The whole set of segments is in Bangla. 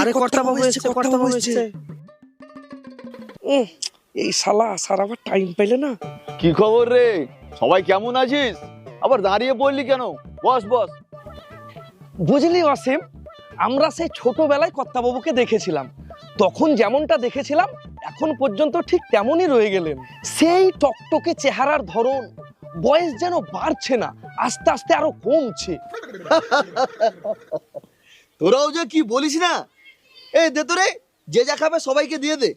আরে কর্তা বাবু এসছে কর্তা বাবু এসছে। এই শালা আসার আবার টাইম পাইলে না? কি খবর রে? সবাই কেমন আছিস? আবার দাঁড়িয়ে পড়লি কেন? বস বস। বুঝলি অসীম আমরা সেই ছোটবেলায় কর্তাবাবুকে দেখেছিলাম। তখন যেমনটা দেখেছিলাম এখন পর্যন্ত ঠিক তেমনই রয়ে গেলেন। সেই টকটকে চেহারার ধরন বয়স যেন বাড়ছে না আস্তে আস্তে আরও কমছে। তোরাও যে কি বলিস না? এই দে তো রে যে যা খাবে সবাইকে দিয়ে দে।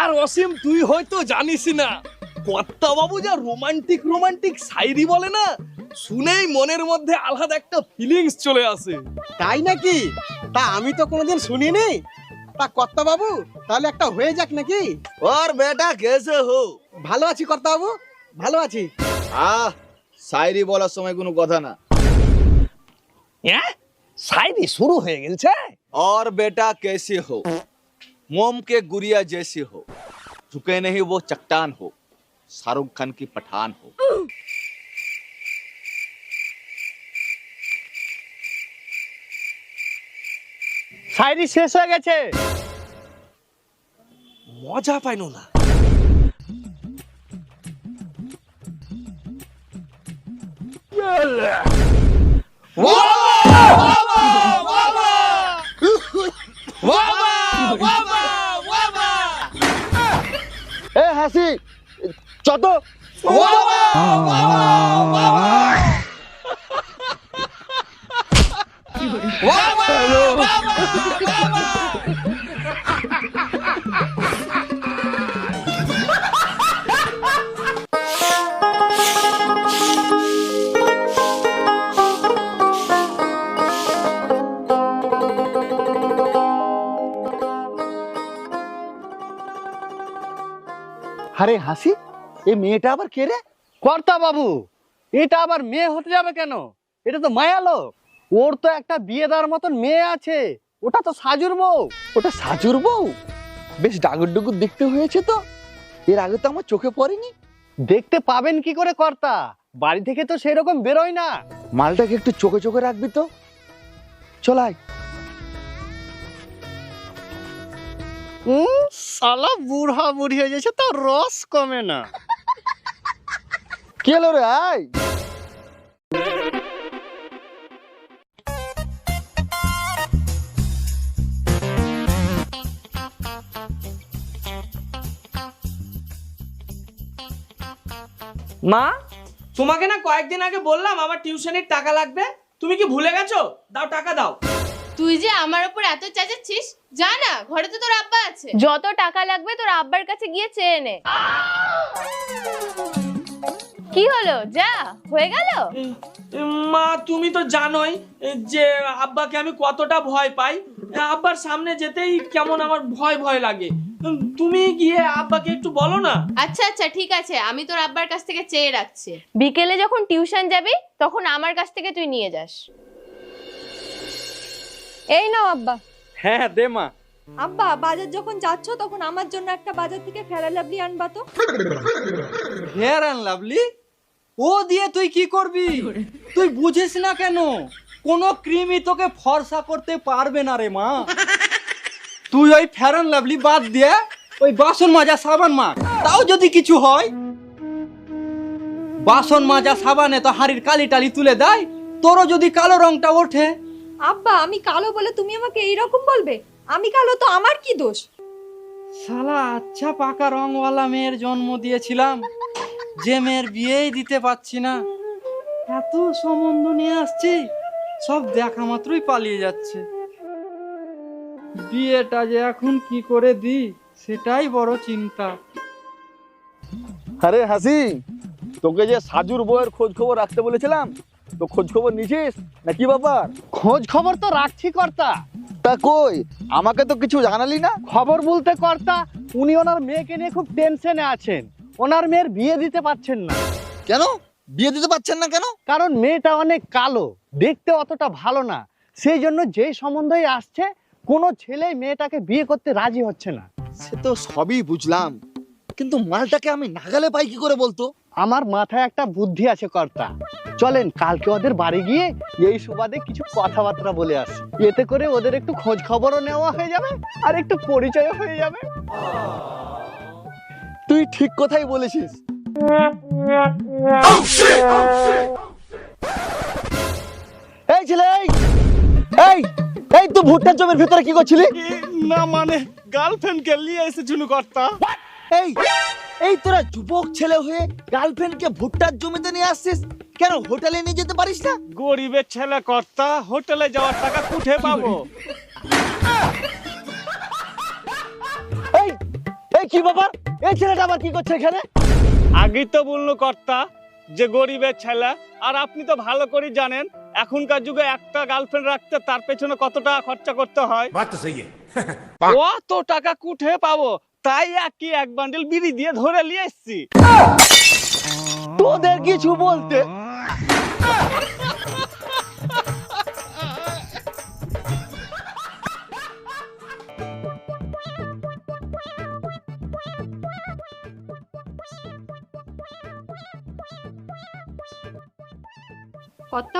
আর অসীম তুই হয়তো জানিস না। কর্তা বাবু যা রোমান্টিক রোমান্টিক সাইরি বলে না শুনেই মনের মধ্যে আলাদা একটা ফিলিংস চলে আসে। তাই নাকি? তা আমি তো কোনোদিন শুনিনি। তা কর্তা বাবু তাহলে একটা হয়ে যাক নাকি? ওর বেটা কেসে হো। ভালো আছি কর্তা বাবু ভালো আছি। আহ সাইরি বলার সময় কোনো কথা না। হ্যাঁ? शायरी शुरू हो गई छे और बेटा कैसे हो? मोम के गुड़िया जैसे हो। झुके नहीं वो चट्टान हो। शाहरुख खान की पठान हो। शायरी शेष हो गए मज़ा पाइनो ना Whoa! এ হাসি! চত! আরে হাসি এই মেয়েটা আবার কে রে? কর্তা বাবু এটা আবার মেয়ে হতে যাবে কেন? এটা তো মায়ালো ওর তো একটা বিয়ে দেওয়ার মতন মেয়ে আছে। ওটা তো সাজুর বউ। ওটা সাজুর বউ? বেশ ডাগুর ডুগুর দেখতে হয়েছে তো। এর আগে তো আমার চোখে পড়েনি। দেখতে পাবেন কি করে কর্তা? বাড়ি থেকে তো সেরকম বেরোয় না। মালটাকে একটু চোখে চোখে রাখবি তো। চলাই হুম? সালা বুড়া বুড়ি হয়ে যাচ্ছে তো রস কমে না। কি রে আয়। মা তোমাকে না কয়েকদিন আগে বললাম আমার টিউশনের টাকা লাগবে। তুমি কি ভুলে গেছো? দাও টাকা দাও। তুই যে আমার উপর এত চেঁচাচ্ছিস যা না ঘরে তো তোর আব্বা আছে। যত টাকা লাগবে তোর আব্বার কাছে গিয়ে চেয়ে নে। কি হলো? যা হয়ে গেল? মা তুমি তো জানোই যে আব্বাকে আমি কতটা ভয় পাই। আব্বার সামনে যেতেই কেমন আমার ভয় ভয় লাগে। তুমি গিয়ে আব্বাকে একটু বলো না। আচ্ছা আচ্ছা ঠিক আছে আমি তোর আব্বার কাছ থেকে চেয়ে রাখছি। বিকেলে যখন টিউশন যাবি তখন আমার কাছ থেকে তুই নিয়ে যাস। এই নাও আব্বা। হ্যাঁ দে মা। আব্বা বাজার যখন যাচ্ছ তখন আমার জন্য একটা বাজার থেকে ফেরা লাভলি আনবা তো। Hair and lovely? ও দিয়ে তুই কি করবি? তুই বুঝিস না কেন? কোনো ক্রিমই তোকে ফর্সা করতে পারবে না রে মা। তুই ওই ফেরন লাভলি বাদ দিয়ে ওই বাসন মাজা সাবান মা। তাও যদি কিছু হয় বাসন মাজা সাবানে তো হাড়ির কালি টালি তুলে দেয় তোরও যদি কালো রংটা ওঠে আব্বা আমি কালো বলে তুমি আমাকে এইরকম বলবে? আমি কালো তো আমার কি দোষ? শালা আচ্ছা পাকা রংওয়ালা মেয়ের জন্ম দিয়েছিলাম। যে মেয়ের বিয়েই দিতে পারছি না। এত সম্বন্ধ নিয়ে আসছি সব দেখা মাত্রই পালিয়ে যাচ্ছে। বিয়েটা যে এখন কি করে দি সেটাই বড় চিন্তা। আরে হাসি তোকে যে সাজুর বইয়ের খোঁজ খবর রাখতে বলেছিলাম তো খোঁজ খবর নিছিস? না কি ব্যাপার খোঁজ খবর তো রাখছি কর্তা। তা কই? আমাকে তো কিছু জানালি না? খবর বলতে কর্তা উনি ওনার মেয়েকে নিয়ে খুব টেনশনে আছেন। ওনার মেয়ের বিয়ে দিতে পারছেন না। কেন? বিয়ে দিতে পারছেন না কেন? কারণ মেয়েটা অনেক কালো দেখতে অতটা ভালো না। সেই জন্য যেই সম্বন্ধই আসছে কোনো ছেলে মেয়েটাকে বিয়ে করতে রাজি হচ্ছে না। সে তো সবই বুঝলাম। কিন্তু মালটাকে আমি নাগালে পাই কি করে বলতো? আমার মাথায় একটা বুদ্ধি আছে কর্তা। চলেন কালকে ওদের বাড়ি গিয়ে এই সুবাদে কিছু কথাবার্তা বলে আসি। এতে করে ওদের একটু খোঁজ খবরও নেওয়া হয়ে যাবে আর একটু পরিচয় হয়ে যাবে। তুই ঠিক কথাই বলেছিস। এই ছেলে এই! এই! তুই ভুট্টার জমির ভিতরে কি করছিলি? না মানে গার্লফ্রেন্ডকে নিয়ে এসেছিল কর্তা। এই! এই তোরা যুবক ছেলে হয়ে গার্লফ্রেন্ডকে ভুট্টার জমিতে নিয়ে আসছিস? কেন হোটেলে নিয়ে যেতে পারিস না? গরিবের ছেলে কর্তা হোটেলে যাওয়ার টাকা কুঠে পাবো? এই এই কি ব্যাপার? এই ছেলেটা আবার কি করছে এখানে? আগেই তো বলল কর্তা যে গরিবের ছেলে আর আপনি তো ভালো করে জানেন এখনকার যুগে একটা গার্লফ্রেন্ড রাখতে তার পেছনে কত টাকা খরচা করতে হয়। কত টাকা কুঠে পাবো? তাই এক কি এক বান্ডেল বিড়ি দিয়ে ধরে নিয়ে এসছি। তোদের কিছু বলতে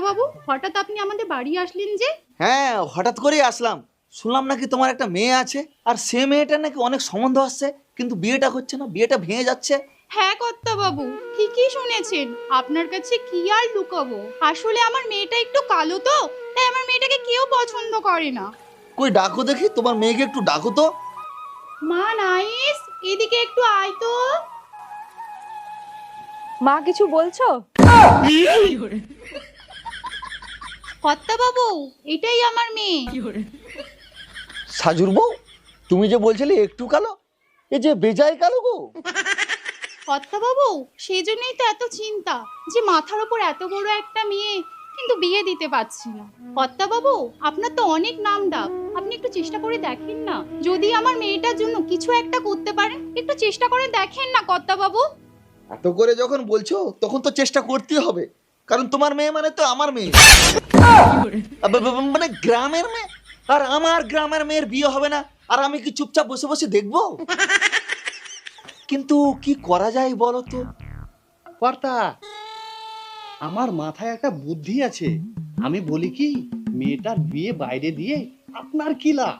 বাবু হঠাৎ আপনি আমাদের বাড়ি আসলেন যে? হ্যাঁ হঠাৎ করেই আসলাম। শুনলাম নাকি তোমার একটা মেয়ে আছে আর সে মেয়েটা নাকি অনেক সম্বন্ধ আসছে কিন্তু বিয়েটা হচ্ছে না বিয়েটা ভেঙে যাচ্ছে। হ্যাঁ কর্তা বাবু ঠিকই শুনেছেন। আপনার কাছে কি আর লুকাবো? আসলে আমার মেয়েটা একটু কালো তো তাই আমার মেয়েটাকে কেউ পছন্দ করে না। কই ডাকো দেখি তোমার মেয়েকে একটু ডাকো তো। মা নাইস এদিকে একটু আয় তো। মা কিছু বলছো? কর্তা বাবু এটাই আমার মেয়ে। সাজুর বউ তুমি যে বলছিলে একটু কালো এই যে বেজায় কালো গো। বাবু সেই জন্যই তো এত চিন্তা যে মাথার উপর এত বড় একটা মেয়ে কিন্তু বিয়ে দিতে পারছি না। বাবু আপনার তো অনেক নাম ডাক আপনি একটু চেষ্টা করে দেখেন না। যদি আমার মেয়েটার জন্য কিছু একটা করতে পারেন একটু চেষ্টা করে দেখেন না বাবু এত করে যখন বলছো তখন তো চেষ্টা করতেই হবে। কারণ তোমার মেয়ে মানে তো আমার মেয়ে। মানে গ্রামের মেয়ে। আর আমার গ্রামের মেয়ের বিয়ে হবে না। আর আমি কি চুপচাপ বসে বসে দেখব? কিন্তু কি করা যায় বলো তো? কর্তা, আমার মাথায় একটা বুদ্ধি আছে। আমি বলি কি, মেয়েটার বিয়ে বাইরে দিয়ে আপনার কি লাভ?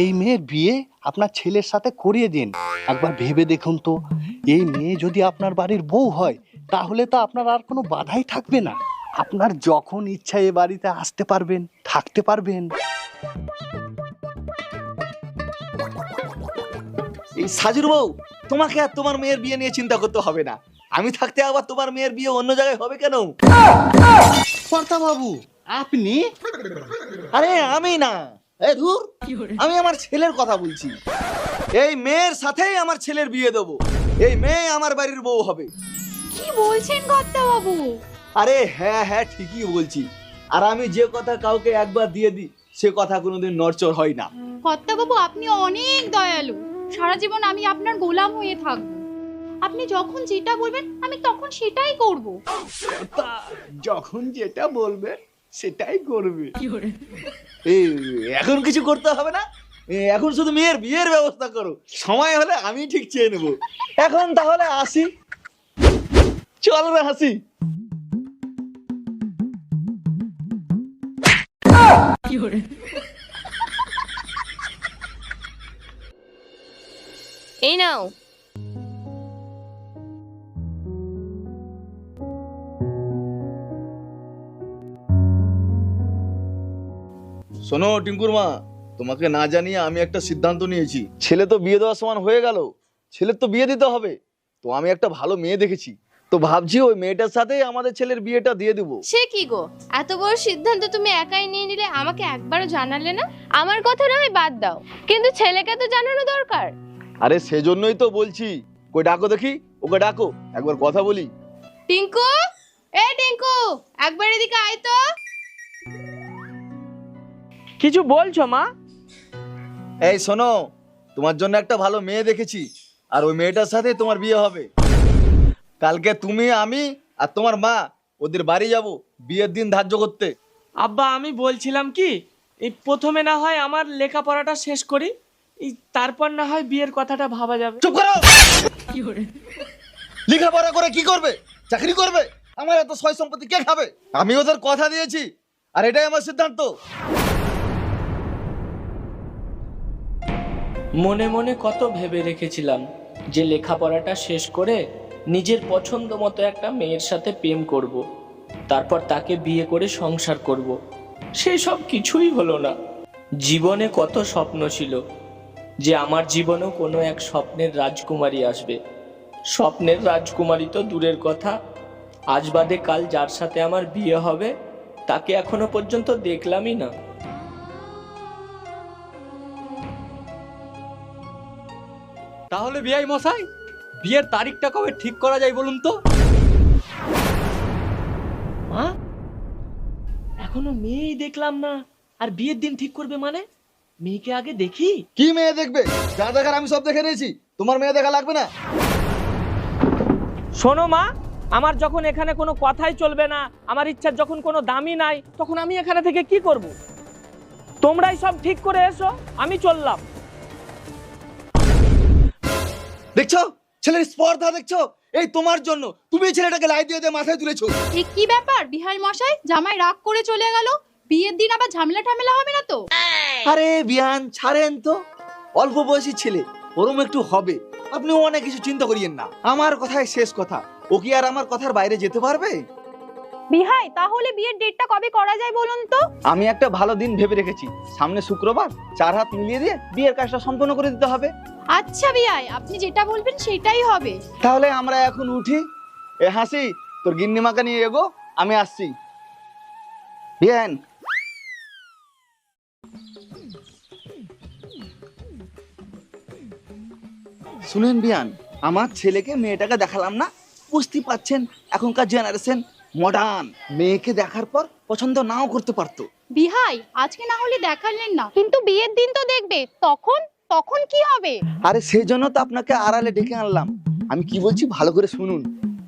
এই মেয়ের বিয়ে আপনার ছেলের সাথে করিয়ে দিন। একবার ভেবে দেখুন তো। এই মেয়ে যদি আপনার বাড়ির বউ হয়, তাহলে তো আপনার আর কোনো বাধাই থাকবে না। আপনার যখন ইচ্ছা এ বাড়িতে আসতে পারবেন, থাকতে পারবেন। এই সাজুর বউ তোমাকে আর তোমার মেয়ের বিয়ে নিয়ে চিন্তা করতে হবে না। আমি থাকতে আবার তোমার মেয়ের বিয়ে অন্য জায়গায় হবে কেন? কর্তা বাবু আপনি? আরে আমি না। এ ধুর আমি আমার ছেলের কথা বলছি। এই মেয়ের সাথেই আমার ছেলের বিয়ে দেবো। এই মেয়ে আমার বাড়ির বউ হবে। কি বলছেন কর্তা বাবু আরে হ্যাঁ হ্যাঁ ঠিকই বলছি। আর আমি যে কথা কাউকে একবার দিয়ে দিই সে কথা কোনোদিন নড়চড় হয় না। কর্তা বাবু আপনি অনেক দয়ালু। সারা জীবন আমি আপনার গোলাম হয়ে থাকব। আপনি যখন যেটা বলবেন আমি তখন সেটাই করব। তা যখন যেটা বলবে সেটাই করবে। এই এখন কিছু করতে হবে না? এ, এখন শুধু মেয়ের বিয়ের ব্যবস্থা করো। সময় হলে আমি ঠিক চেয়ে নেব। এখন তাহলে আসি। চল রে হাসি। এই নাও শোনো টিঙ্কুর মা তোমাকে না জানিয়ে আমি একটা সিদ্ধান্ত নিয়েছি। ছেলে তো বিয়ে দেওয়ার সমান হয়ে গেল ছেলের তো বিয়ে দিতে হবে। তো আমি একটা ভালো মেয়ে দেখেছি। তো ভাবছি ওই মেয়েটার সাথেই আমাদের ছেলের বিয়েটা দিয়ে দেবো। সে কি গো? এত বড় সিদ্ধান্ত তুমি একাই নিয়ে নিলে আমাকে একবারও জানালে না? আমার কথা না হয় বাদ দাও। কিন্তু ছেলেকে তো জানানো দরকার। আরে সেজন্যই তো বলছি। কই ডাকো দেখি ওকে ডাকো একবার কথা বলি। টিঙ্কু? এ টিঙ্কু একবার এদিকে আয় তো। কিছু বলছো মা? এই শোনো তোমার জন্য একটা ভালো মেয়ে দেখেছি আর ওই মেয়েটার সাথে তোমার বিয়ে হবে। কালকে তুমি আমি আর তোমার মা ওদের বাড়ি যাব বিয়ের দিন ধার্য করতে। আব্বা আমি বলছিলাম কি এই প্রথমে না হয় আমার লেখাপড়াটা শেষ করি তারপর না হয় বিয়ের কথাটা ভাবা যাবে। চুপ করো? লেখাপড়া করে কি করবে? চাকরি করবে? আমার এত সয় সম্পত্তি কে খাবে? আমি ওদের কথা দিয়েছি আর এটাই আমার সিদ্ধান্ত। মনে মনে কত ভেবে রেখেছিলাম যে লেখাপড়াটা শেষ করে নিজের পছন্দ মতো একটা মেয়ের সাথে প্রেম করব। তারপর তাকে বিয়ে করে সংসার করব। সেই সব কিছুই হলো না। জীবনে কত স্বপ্ন ছিল যে আমার জীবনেও কোনো এক স্বপ্নের রাজকুমারী আসবে। স্বপ্নের রাজকুমারী তো দূরের কথা। আজ বাদে কাল যার সাথে আমার বিয়ে হবে তাকে এখনও পর্যন্ত দেখলামই না। তাহলে বিয়াই মশাই বিয়ের তারিখটা কবে ঠিক করা যায় বলুন তো? মা এখনও মেয়েই দেখলাম না। আর বিয়ের দিন ঠিক করবে মানে? মেয়েকে আগে দেখি? কি মেয়ে দেখবে? যা দেখার আমি সব দেখে নিয়েছি। তোমার মেয়ে দেখা লাগবে না? শোনো মা আমার যখন এখানে কোনো কথাই চলবে না আমার ইচ্ছার যখন কোনো দামই নাই তখন আমি এখানে থেকে কি করব? তোমরাই সব ঠিক করে এসো আমি চললাম। দেখছ? ছেলের স্পর্ধা দেখছ? এই তোমার জন্য। তুমি ছেলেটাকে লাই দিয়ে দিয়ে মাথায় তুলেছো। এ কি ব্যাপার? বিহাই মশাই জামাই রাগ করে চলে গেল? বিয়ের দিন আবার ঝামেলা ঠামেলা হবে না তো? আরে বিয়ান ছাড়েন তো। অল্প বয়সী ছেলে ওরম একটু হবে। আপনি অনেক কিছু চিন্তা করিয়েন না। আমার কথাই শেষ কথা। ও কি আর আমার কথার বাইরে যেতে পারবে? বিহাই তাহলে বিয়ের ডেটটা কবে করা যায় বলুন তো? আমি একটা ভালো দিন ভেবে রেখেছি। সামনে শুক্রবার চার হাত মিলিয়ে দিয়ে বিয়ের কাজটা সম্পন্ন করে দিতে হবে। আচ্ছা বিয়াই আপনি যেটা বলবেন সেটাই হবে। তাহলে আমরা এখন উঠি। এ হাসি তোর গিন্নিমাকে নিয়ে এগো। আমি আসছি। বিয়ান শুনেন বিয়ান আমার ছেলেকে মেয়েটাকে দেখালাম না? বুঝতে পাচ্ছেন এখনকার জেনারেশন মডার্ন মেয়েকে দেখার পর পছন্দ নাও করতে পারতো। বিহাই আজকে না হলে দেখালেন না। কিন্তু বিয়ের দিন তো দেখবে তখন তখন কি হবে? আরে সেই জন্য তো আপনাকে আড়ালে ডেকে আনলাম। আমি কি বলছি ভালো করে শুনুন।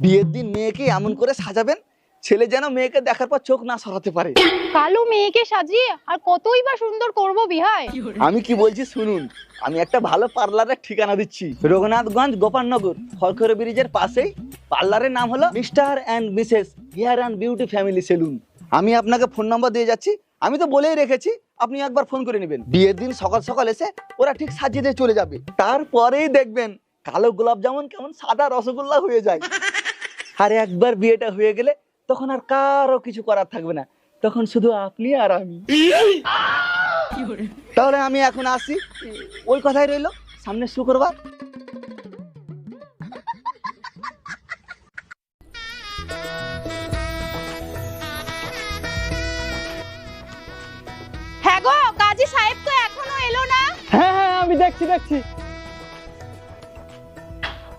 বিয়ের দিন মেয়েকে এমন করে সাজাবেন ছেলে যেন মেয়েকে দেখার পর চোখ না সরাতে পারে। কালো মেয়েকে সাজিয়ে আর কতই বা সুন্দর করব বিহাই। আমি কি বলছি শুনুন আমি একটা ভালো পার্লারের ঠিকানা দিচ্ছি। রঘুনাথগঞ্জ গোপালনগর খড়খড়ে ব্রিজের পাশেই। পার্লারের নাম হলো mister and missus hair and beauty family salon. আমি আপনাকে ফোন নাম্বার দিয়ে যাচ্ছি আমি তো বলেই রেখেছি আপনি একবার ফোন করে নেবেন। বিয়ের দিন সকাল সকাল এসে ওরা ঠিক সাজিয়ে দিয়ে চলে যাবে। তারপরেই দেখবেন কালো গোলাপ যেমন কেমন সাদা রসগোল্লা হয়ে যায়। আর একবার বিয়েটা হয়ে গেলে তখন আর কারও কিছু করার থাকবে না। তখন শুধু আপনি আর আমি। তাহলে আমি এখন আসি। ওই কথাই রইল। সামনে শুক্রবার। হ্যাঁ গো কাজী সাহেব তো এখনও এলো না। হ্যাঁ হ্যাঁ আমি দেখছি দেখছি।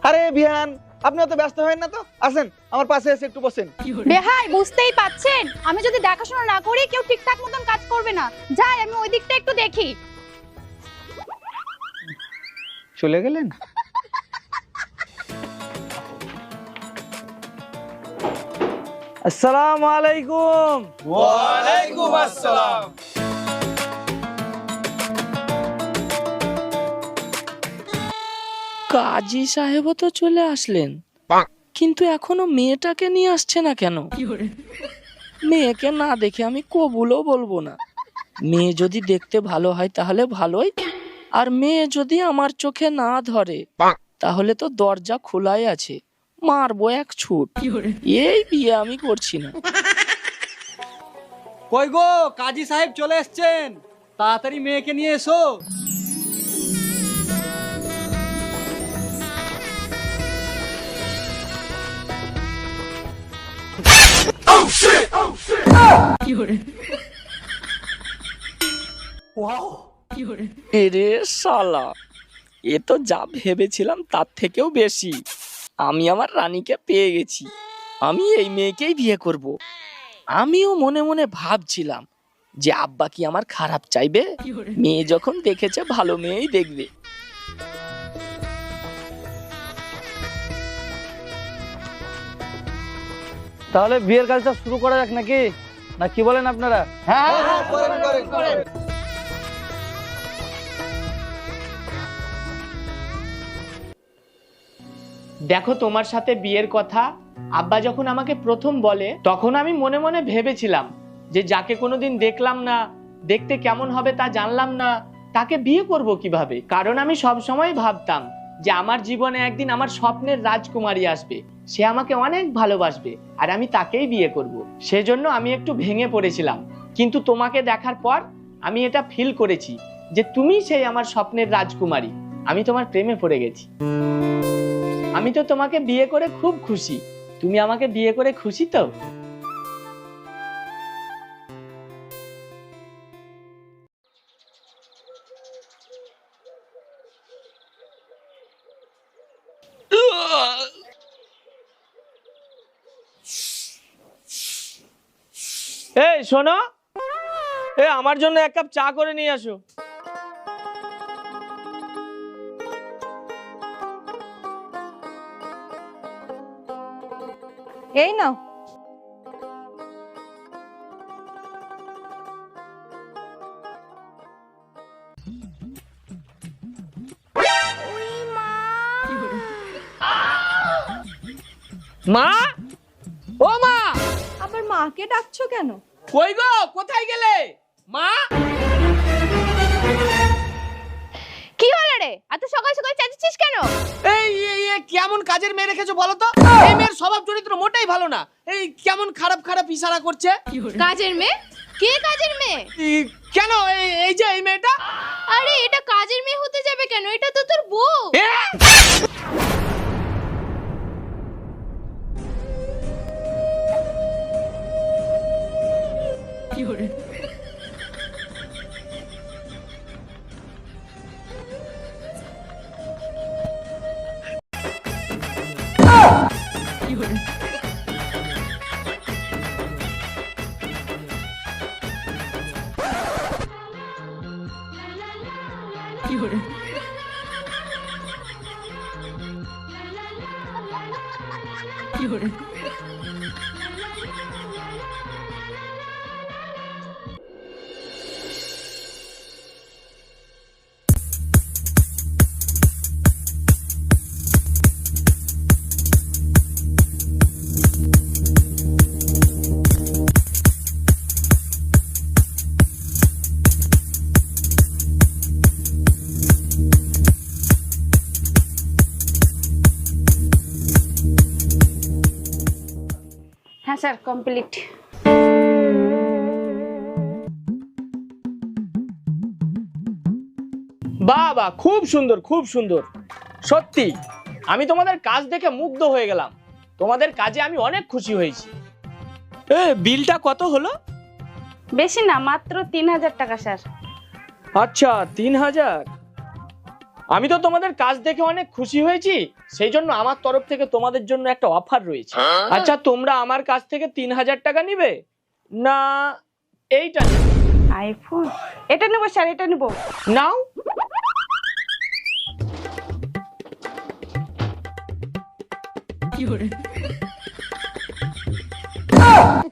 আরে বিহান আপনি অত ব্যস্ত হবেন না তো? আসেন আমার পাশে এসে একটু বসেন। বেহাই বুঝতেই পাচ্ছেন। আমি যদি দেখাশোনা না করি কেউ ঠিকঠাক মতন কাজ করবে না। যাই আমি ওই দিকটা একটু দেখি। চলে গেলেন? আসসালামু আলাইকুম। ওয়ালাইকুম আসসালাম। কাজী সাহেবও তো চলে আসলেন। কিন্তু এখনও মেয়েটাকে নিয়ে আসছে না কেন? মেয়েকে না দেখে আমি কবুলও বলব না। মেয়ে যদি দেখতে ভালো হয় তাহলে ভালোই। আর মেয়ে যদি আমার চোখে না ধরে তাহলে তো দরজা খোলাই আছে। মারবো এক ছুট। এই বিয়ে আমি করছি না। কই গো কাজী সাহেব চলে এসছেন। তাড়াতাড়ি মেয়েকে নিয়ে এসো। এরে শালা, এ তো যা ভেবেছিলাম তার থেকেও বেশি। আমি আমার রানীকে পেয়ে গেছি। আমি এই মেয়েকেই বিয়ে করব। আমিও মনে মনে ভাবছিলাম যে আব্বা কি আমার খারাপ চাইবে? মেয়ে যখন দেখেছে, ভালো মেয়েই দেখবে। তাহলে বিয়ের কাজটা শুরু করা যাক নাকি? না কি বলেন আপনারা? হ্যাঁ করেন করেন দেখো তোমার সাথে বিয়ের কথা, আব্বা যখন আমাকে প্রথম বলে, তখন আমি মনে মনে ভেবেছিলাম যে যাকে কোনোদিন দেখলাম না, দেখতে কেমন হবে তা জানলাম না, তাকে বিয়ে করব কীভাবে? কারণ আমি সব সময় ভাবতাম যে আমার জীবনে একদিন আমার স্বপ্নের রাজকুমারী আসবে। সে আমাকে অনেক ভালোবাসবে আর আমি তাকেই বিয়ে করব। সেজন্য আমি একটু ভেঙে পড়েছিলাম। কিন্তু তোমাকে দেখার পর আমি এটা ফিল করেছি যে তুমি সেই আমার স্বপ্নের রাজকুমারী। আমি তোমার প্রেমে পড়ে গেছি। আমি তো তোমাকে বিয়ে করে খুব খুশি। তুমি আমাকে বিয়ে করে খুশি তো? এই শোনো। এ আমার জন্য এক কাপ চা করে নিয়ে আসো। এই নাও। মা? ও মা! আবার মাকে ডাকছো কেন? কই গো? কোথায় গেলে? মা? কি হলো রে? এত সকাল সকাল চাচ্ছিস কেন? এই এই, এই, কেমন কাজের মেয়ে রেখেছো বলো তো? এই মেয়ের স্বভাব চরিত্র মোটেই ভালো না। এই কেমন খারাপ খারাপ ইশারা করছে? কাজের মেয়ে? কে কাজের মেয়ে? কেন? এই এই যে এই মেয়েটা? আরে এটা কাজের মেয়ে হতে যাবে কেন? এটা তো তোর বউ। এ! everywhere. স্যার কমপ্লিট বাহ বাহ খুব সুন্দর খুব সুন্দর। সত্যি আমি তোমাদের কাজ দেখে মুগ্ধ হয়ে গেলাম। তোমাদের কাজে আমি অনেক খুশি হয়েছি। এ বিলটা কত হলো? বেশি না মাত্র তিন হাজার টাকা স্যার। আচ্ছা তিন হাজার? আমি তো তোমাদের কাজ দেখে অনেক খুশি হয়েছি। সেই জন্য আমার তরফ থেকে তোমাদের জন্য একটা অফার রয়েছে। আচ্ছা তোমরা আমার কাছ থেকে তিন হাজার টাকা নিবে? না এইটা আইফোন? এটা নেব স্যার এটা নেব। নাও।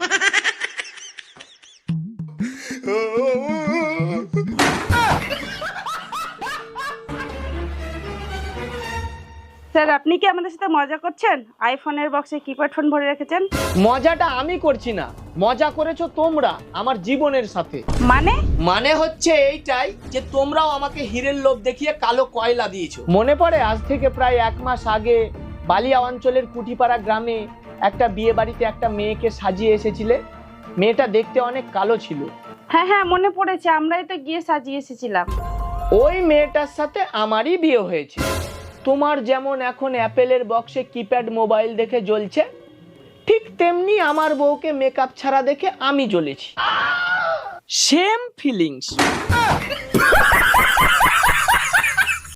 স্যার আপনি কি আমাদের সাথে মজা করছেন? আইফোনের বক্সে কিপ্যাড ফোন ভরে রেখেছেন? মজাটা আমি করছি না। মজা করেছ তোমরা আমার জীবনের সাথে। মানে? মানে হচ্ছে এইটাই যে তোমরাও আমাকে হীরের লোভ দেখিয়ে কালো কয়লা দিয়েছ। মনে পড়ে আজ থেকে প্রায় এক মাস আগে বালিয়া অঞ্চলের কুটিপাড়া গ্রামে একটা বিয়ে বাড়িতে একটা মেয়েকে সাজিয়ে এসেছিলে। মেয়েটা দেখতে অনেক কালো ছিল। হ্যাঁ হ্যাঁ মনে পড়েছে আমরাই তো গিয়ে সাজিয়ে এসেছিলাম। ওই মেয়েটার সাথে আমারই বিয়ে হয়েছে। তোমার যেমন এখন অ্যাপেলের বক্সে কিপ্যাড মোবাইল দেখে জ্বলছে ঠিক তেমনি আমার বউকে মেকআপ ছাড়া দেখে আমি জ্বলেছি। Same feelings